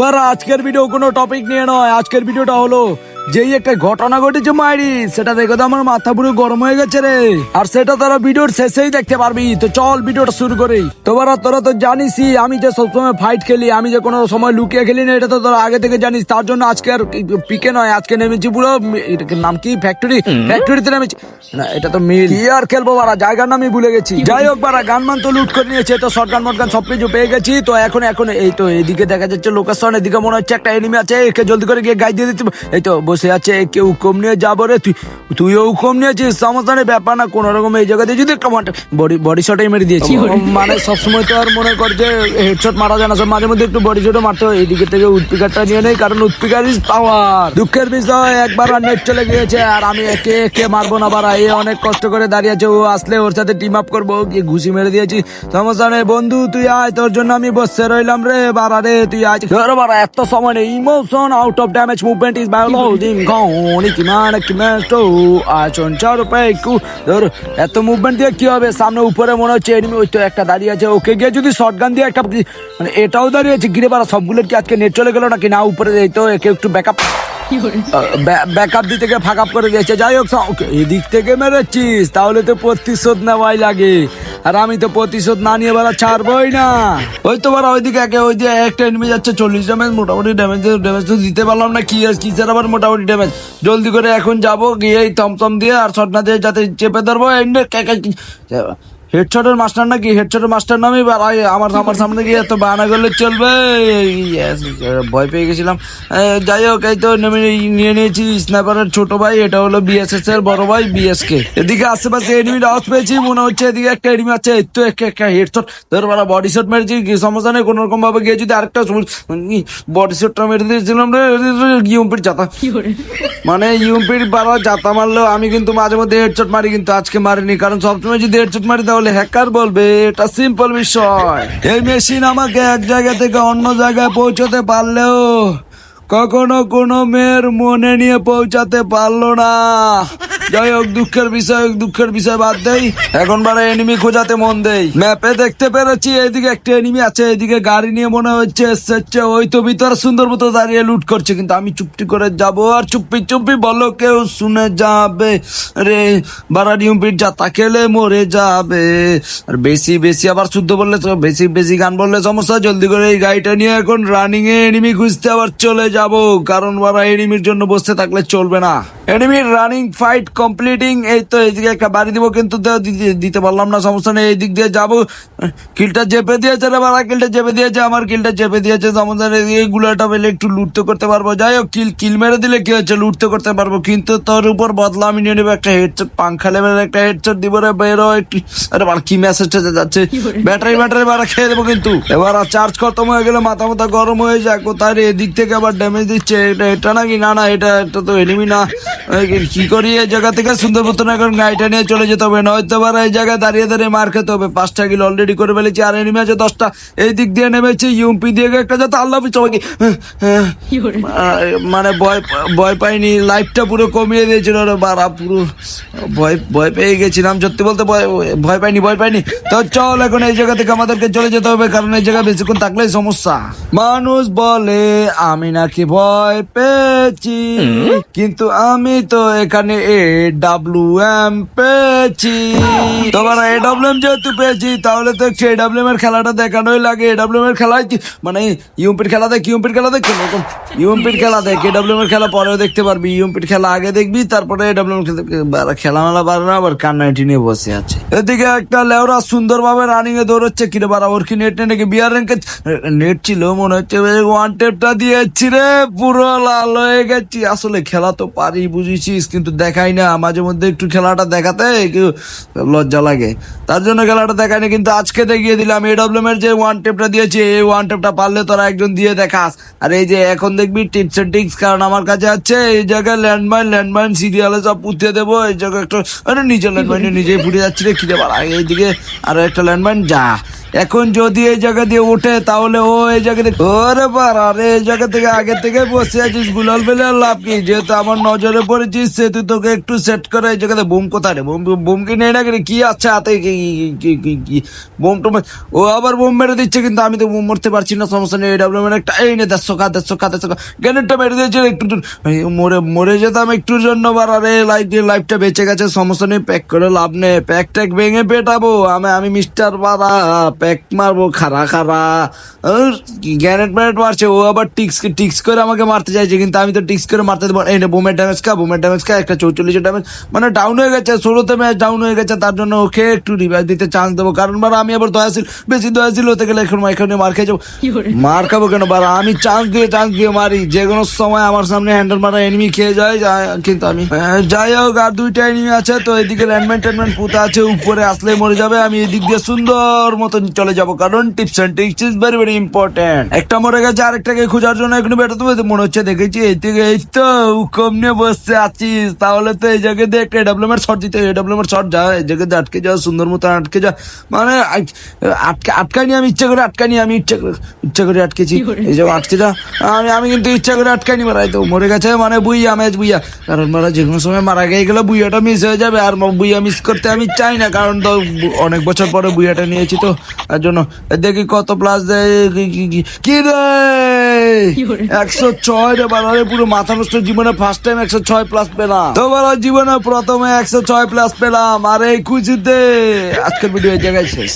বারা আজকের ভিডিও কোনো টপিক নিয়ে নয়। আজকের ভিডিওটা হলো যেই একটা ঘটনা ঘটেছে মাইরি সেটা দেখে তো আমার মাথা পুরো গরম হয়ে গেছে রে। আর সেটা তোরা ভিডিওর শেষেই দেখতে পারবি। তো চল ভিডিওটা শুরু করি। তোরা তোরা তো জানিসই আমি যে সবসময় ফাইট খেলি আমি যে কোনো সময় লুকিয়ে খেলি না এটা তো তোরা আগে থেকে জানিস। তার জন্য আজকে আর পিকে নয় আজকে নেমেছি পুরো নাম কি? ফ্যাক্টরি ফ্যাক্টরিতে নেমেছি। না এটা তো মিল। কি আর খেলব বারা জায়গার নামই ভুলে গেছি। যাই হোক বারা গানমান তো লুট করে নিয়েছে তো শর্ট গান মটগান সবকিছু পেয়ে গেছি। তো এখন এখন এই তো এদিকে দেখা যাচ্ছে লোকেশন এদিকে মনে হচ্ছে একটা এনিমি আছে একে জলদি করে গিয়ে গাই দিয়ে দিতে এই তো বসে আছে একে হুকুম নিয়ে যাব রে। তুই তুইও হুকুম নিয়েছিস সমস্যা নেই ব্যাপার না কোন রকম এই জায়গাতে যদি একটা বডি বডি শটই মেরে দিয়েছি। মানে সবসময় তো আর মনে কর যে হেডশট মারা যায় না সব মাঝে মধ্যে একটু বডি শটও মারতে হয়। এইদিকে থেকে উৎপিকারটা নিয়ে নেই কারণ উৎপিকার ইজ পাওয়ার দুঃখের বিষয় একবার আর নেট চলে গিয়েছে আর আমি একে একে মারবো না বারা এ অনেক কষ্ট করে দাঁড়িয়ে আছে ও আসলে ওর সাথে টিম আপ করব কি ঘুষি মেরে দিয়েছি। সমস্যা নেই বন্ধু তুই আয় তোর জন্য আমি বসে রইলাম রে বারা রে তুই আজ ধর বারা এত সময় নেই emotion out of damage movement is বায়োলজিং গনি কি মানে কি মেস্টো আচন চার পাই কু ধর এত মুভমেন্ট দিয়ে কি হবে? সামনে উপরে মনে হচ্ছে, এনিমি ওই তো একটা দাঁড়িয়ে আছে, ওকে গিয়ে যদি শর্ট গান দিয়ে একটা মানে এটাও দাঁড়িয়ে আছে গিরে বারা সবগুলোর কি আজকে নেট চলে গেল নাকি না উপরে এই তো একে একটু ব্যাকআপ ব্যাকআপ দিতে গিয়ে ফাঁক করে দিয়েছে। যাই হোক এদিক থেকে মেরেছিস তাহলে তো প্রতিশোধ নেওয়াই লাগে। আর আমি তো প্রতিশোধ না নিয়ে বেলা ছাড়বই না। ওই তো বার ওইদিকে একে ওই যে একটা এনিমি যাচ্ছে, চল্লিশ ড্যামেজ মোটামুটি ড্যামেজ ড্যামেজ তো দিতে পারলাম না, কি কিসের আবার মোটামুটি ড্যামেজ জলদি করে এখন যাব, গিয়ে এই থমথম দিয়ে আর সটনা দিয়ে যাতে চেপে ধরবো, এন্ডে হেডশটের মাস্টার নাকি? হেডশটের মাস্টার নামই বাড়াই আমার আমার সামনে গিয়ে এত বাহানা করলে চলবে? ভয় পেয়ে গেছিলাম। যাই হোক এই তো নেমে নিয়ে নিয়েছি স্নাইপারের ছোট ভাই এটা হলো বিএসএস এর বড় ভাই বিএসকে এদিকে আশেপাশে এনিমির আওয়াজ পেয়েছি মনে হচ্ছে এদিকে একটা এনিমি আছে এই তো একটা একটা হেডশট ধর বারা বডি শট মেরেছি কি সমস্যা নেই কোনো রকম ভাবে গিয়ে যদি আরেকটা বডি শটটা মেরে দিয়েছিলাম রে ইউম্পির জাতা মানে ইউম্পির বারা জাতা মারলেও আমি কিন্তু মাঝে মধ্যে হেডশট মারি কিন্তু আজকে মারিনি কারণ সবসময় যদি হেডশট মারি তাহলে হ্যাকার বলবে, এটা সিম্পল বিষয়। এই মেশিন আমাকে এক জায়গা থেকে অন্য জায়গায় পৌঁছতে পারলেও কখনো কোনো মেয়ের মনে নিয়ে পৌঁছাতে পারল না। যাই হোক দুঃখের বিষয় হোক দুঃখের বিষয় বাদ দেই। এখন বারে এনিমি খোঁজাতে মন দেই। ম্যাপে দেখতে পেরেছি এদিকে একটা এনিমি আছে এদিকে গাড়ি নিয়ে মনে হচ্ছে এসছে। ওই তো ভিতরে সুন্দর মতো দাঁড়িয়ে লুট করছে, কিন্তু আমি চুপটি করে যাব আর চুপি চুপি বলো, কেউ শুনে যাবে রে। বারা নিয়মপির যাতা খেলে মরে যাবে। আর বেশি বেশি আবার শুদ্ধ বললে বেশি বেশি গান বললে সমস্যা। জলদি করে এই গাড়িটা নিয়ে এখন রানিং এ এনিমি খুঁজতে আবার চলে যাব। কারণ বারা এনিমির জন্য বসে থাকলে চলবে না। এনিমির রানিং ফাইট কমপ্লিটিং এই তো এইদিকে একটা বাড়ি দিব কিন্তু দিতে- পারলাম না সমস্যা নেই এই দিক দিয়ে যাব। কিলটা চেপে দিয়েছে রে বাড়া কিলটা চেপে দিয়েছে আমার কিলটা চেপে দিয়েছে সমস্যা নেই এইগুলোটা পেলে একটু লুটতে করতে পারব। যাই হোক কিল কিল মেরে দিলে কি হচ্ছে লুটতে করতে পারব কিন্তু তোর উপর বদলা আমি নিয়ে নেব একটা হেডশট পাংখা লেভেলের একটা হেডশট দিব রে বেরো একটু। আরে বাড়া কি মেসেজটা যাচ্ছে? ব্যাটারি ব্যাটারি বাড়া খেয়ে দেবো কিন্তু। এবার আর চার্জ খতম হয়ে গেলে মাথা মাথা গরম হয়ে যায় কোথায় এদিক থেকে আবার ড্যামেজ দিচ্ছে এটা এটা নাকি? না না এটা এটা তো এনিমি না। কি করি এই জায়গা থেকে সুন্দর মতন এখন গাড়িটা নিয়ে চলে যেতে হবে। নয়তো আবার এই জায়গায় দাঁড়িয়ে দাঁড়িয়ে মার খেতে হবে। পাঁচটা কিলো অলরেডি করে ফেলেছি আর এনিমি আছে দশটা। এই দিক দিয়ে নেমেছে ইউপি দিয়ে একটা যাতে আল্লাহ সবাইকে মানে ভয় ভয় পাইনি লাইফটা পুরো কমিয়ে দিয়েছিল বারা পুরো ভয় ভয় পেয়ে গেছিলাম সত্যি বলতে ভয় ভয় পাইনি ভয় পাইনি। তো চল এখন এই জায়গা থেকে আমাদেরকে চলে যেতে হবে কারণ এই জায়গায় বেশিক্ষণ থাকলেই সমস্যা। মানুষ বলে আমি নাকি ভয় পেয়েছি কিন্তু আমি তো এখানে এ ডাব্লিউ এম পেয়েছি। তোমার এ ডাব্লিউ এম যেহেতু পেয়েছি, তাহলে তো এ ডাব্লিউ এম এর খেলাটা দেখানোই লাগে। এ ডাব্লিউ এম এর খেলায় মানে ইউপির খেলা দেখ ইউপির খেলা দেখ? কোনোরকম ইউপির খেলা দেখ এ ডাব্লিউ এম এর খেলা পরেও দেখতে পারবি। ইউপির খেলা আগে দেখবি, তারপরে এ ডাব্লিউ এম খেলা মেলা পারে না, আবার কান্নাইটি নিয়ে বসে আছে। এদিকে একটা লেওরা সুন্দর ভাবে রানিং এ দৌড়চ্ছে। কিরে বারা ওর কি নেট নাকি? বিয়ার র্যাঙ্কে নেট ছিল, মনে হচ্ছে ওয়ান টেপটা দিয়েছি রে। পুরো লাল হয়ে গেছি। আসলে খেলা তো পারি বুঝেছিস, কিন্তু দেখাই না। মাঝে মধ্যে একটু খেলাটা দেখাতে, একটু লজ্জা লাগে। তার জন্য খেলাটা দেখায়নি, কিন্তু আজকে দেখিয়ে দিলাম এডব্লিউএম এর যে ওয়ান টেপটা দিয়েছি, এই ওয়ান টেপটা পারলে তোরা একজন দিয়ে দেখাস। আর এই যে এখন দেখবি টিপস এন্ড টিক্স কারণ আমার কাছে আছে, এই জায়গায় ল্যান্ডমাইন ল্যান্ডমাইন সিরিয়ালে সব পুঁতে দেবো, এই জায়গায় একটা নিজের ল্যান্ডমাইনে নিজেই ফুটে যাচ্ছি রে, খিদে বাড়া এইদিকে আর একটা ল্যান্ডমাইন যা। এখন যদি এই জায়গা দিয়ে ওঠে, তাহলে ও এই জায়গা থেকে ওরে পারা রে এই জায়গা থেকে আগে থেকে বসে আছিস, গুলাল বেলে লাভ কি? যেহেতু আমার নজরে পড়েছিস, সেহেতু তোকে একটু সেট করে এই জায়গাতে বোম কোথায় রে? বোম বোম কি নেই না কি রে? আছে হাতে? বোম টোম ও আবার বোম মেরে দিচ্ছে, কিন্তু আমি তো বোম মরতে পারছি না, সমস্যা নেই এডাব্লিউ মানে একটা এই নে, দেড়শো কা দেড়শো কা দেড়শো কা গ্যানেটটা মেরে দিয়েছে একটু। মরে মরে যেতাম একটুর জন্য বার আরে লাইফ লাইফটা বেঁচে গেছে, সমস্যা নেই প্যাক করে লাভ নেই প্যাক ট্যাক ভেঙে পেটাবো, আমি আমি মিস্টার বারা প্যাক মারবো খারা খারা গ্যানেট ম্যানেট মারছে ও আবার টিক্স টিক্স করে আমাকে মারতে চাইছে কিন্তু আমি তো টিক্স করে মারতে দেবো নে। বোমের ড্যামেজ খা বোমের ড্যামেজ খা একটা চৌচল্লিশের ড্যামেজ মানে ডাউন হয়ে গেছে ষোলোতে ম্যাচ ডাউন হয়ে গেছে তার জন্য ওকে একটু রিভাইভ দিতে চান্স দেবো। কারণ বারা আমি আবার দয়াশীল বেশি দয়াশীল হতে গেলে এখন এখানে মার খেয়ে যাব। মার খাব কেন? বারা আমি চান্স দিয়ে চান্স দিয়ে মারি। যে কোনো সময় আমার সামনে হ্যান্ডেল মারা এনিমি খেয়ে যায় কিন্তু আমি যাই হোক আর দুইটা এনিমি আছে তো এদিকে ল্যান্ডম্যান ট্যান্ডম্যান পুঁতা আছে উপরে আসলে মরে যাবে আমি এদিক দিয়ে সুন্দর মতন চলে যাব কারণ tips and tricks is very very important একটা মরে গেছে আরেকটাকে খোঁজার জন্য এখানে বেরোতে হবে মনে হচ্ছে দেখেছি এই থেকে এই তো হুকম নিয়ে বসে আছিস। তাহলে তো এই জায়গায় দিয়ে একটা এডাব্লিউএম এর শট দিতে এডাব্লিউএম এর শট যা এই জায়গায় দিয়ে আটকে যা সুন্দর মতো আটকে যা। মানে আট- আটকে আটকানি আমি ইচ্ছা করে আটকানি আমি ইচ্ছা করে ইচ্ছা করে আটকেছি। এই যে আটকে যা। আমি আমি কিন্তু ইচ্ছা করে আটকানি মারাই তো। মরে গেছে মানে বুইয়া ম্যাচ বুইয়া। কারণ মারা যে কোনো সময় মারা গিয়ে গেলে বুইয়াটা মিস হয়ে যাবে। আর বুইয়া মিস করতে আমি চাই না কারণ তো অনেক বছর পরে বুইয়াটা নিয়েছি তো। তার জন্য দেখি কত প্লাস দেয় কি- কি- কি- কি রে একশো ছয় রে বাড়ারে পুরো মাথা নষ্ট জীবনে ফার্স্ট টাইম একশো ছয় প্লাস পেলাম। তো বলো জীবনে প্রথমে একশো ছয় প্লাস পেলাম আর এই খুশিতে আজকের ভিডিও এই জায়গায় শেষ।